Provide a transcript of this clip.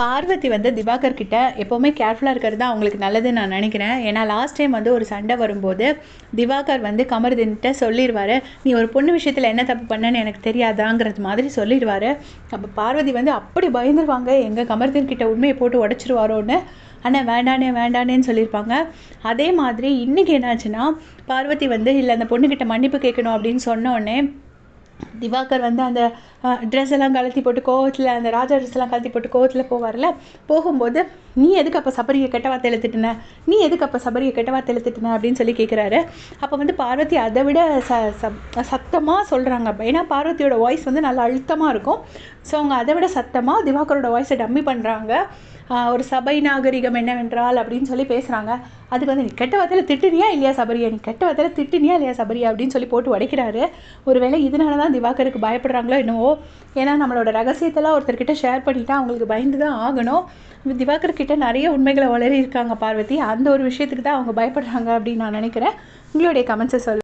பார்வதி வந்து திவாகர் கிட்ட எப்போவுமே கேர்ஃபுல்லாக இருக்கிறது தான் அவங்களுக்கு நல்லதுன்னு நான் நினைக்கிறேன். ஏன்னா லாஸ்ட் டைம் வந்து ஒரு சண்டை வரும்போது திவாகர் வந்து கமருதின்கிட்ட சொல்லிடுவார் நீ ஒரு பொண்ணு விஷயத்தில் என்ன தப்பு பண்ணன்னு எனக்கு தெரியாதாங்கிறது மாதிரி சொல்லிடுவார் அப்போ பார்வதி வந்து அப்படி பயந்துருவாங்க எங்கள் கமருதின் கிட்ட உண்மையை போட்டு உடச்சிருவாரோன்னு? ஆனால் வேண்டானே வேண்டானேன்னு சொல்லியிருப்பாங்க அதே மாதிரி இன்றைக்கி என்னாச்சுன்னா பார்வதி வந்து இல்லை அந்த பொண்ணுக்கிட்ட மன்னிப்பு கேட்கணும் அப்படின்னு சொன்னோடனே திவாகர் வந்து அந்த ட்ரெஸ் எல்லாம் கழட்டி போட்டு கோவத்தில் அந்த ராஜா ட்ரெஸ் எல்லாம் கழட்டி போட்டு கோவத்தில் போவார்ல போகும்போது நீ எதுக்கு அப்போ சபரியை கெட்ட வார்த்தை எழுத்துட்டுன? நீ எதுக்கு அப்போ சபரியை கெட்ட வார்த்தை எழுத்துட்டுன அப்படின்னு சொல்லி கேட்குறாரு அப்போ வந்து பார்வதி அதை விட ச ச சத்தமாக சொல்கிறாங்க ஏன்னா பார்வதியோட வாய்ஸ் வந்து நல்லா அழுத்தமாக இருக்கும். ஸோ அவங்க அதை விட சத்தமாக திவாகரோட வாய்ஸை டம்மி பண்ணுறாங்க ஒரு சபை நாகரிகம் என்னவென்றால் அப்படின்னு சொல்லி பேசுகிறாங்க அதுக்கு வந்து நீ கெட்ட வார்த்தையில் திட்டுனியா இல்லையா சபரியா? நீ கெட்ட வார்த்தையில் திட்டுனியா இல்லையா சபரியா? அப்படின்னு சொல்லி போட்டு உடைக்கிறாரு. ஒருவேளை இதனால தான் திவாகருக்கு பயப்படுறாங்களோ என்னவோ ஏன்னா நம்மளோட ரகசியத்தெல்லாம் ஒருத்தர்கிட்ட ஷேர் பண்ணிட்டா அவங்களுக்கு பயந்து தான் ஆகணும். திவாகர் கிட்ட நிறைய உண்மைகளை வளரி இருக்காங்க பார்வதி. அந்த ஒரு விஷயத்துக்கு தான் அவங்க பயப்படுறாங்க அப்படின்னு நான் நினைக்கிறேன். உங்களுடைய கமெண்ட்ஸை சொல்லுங்கள்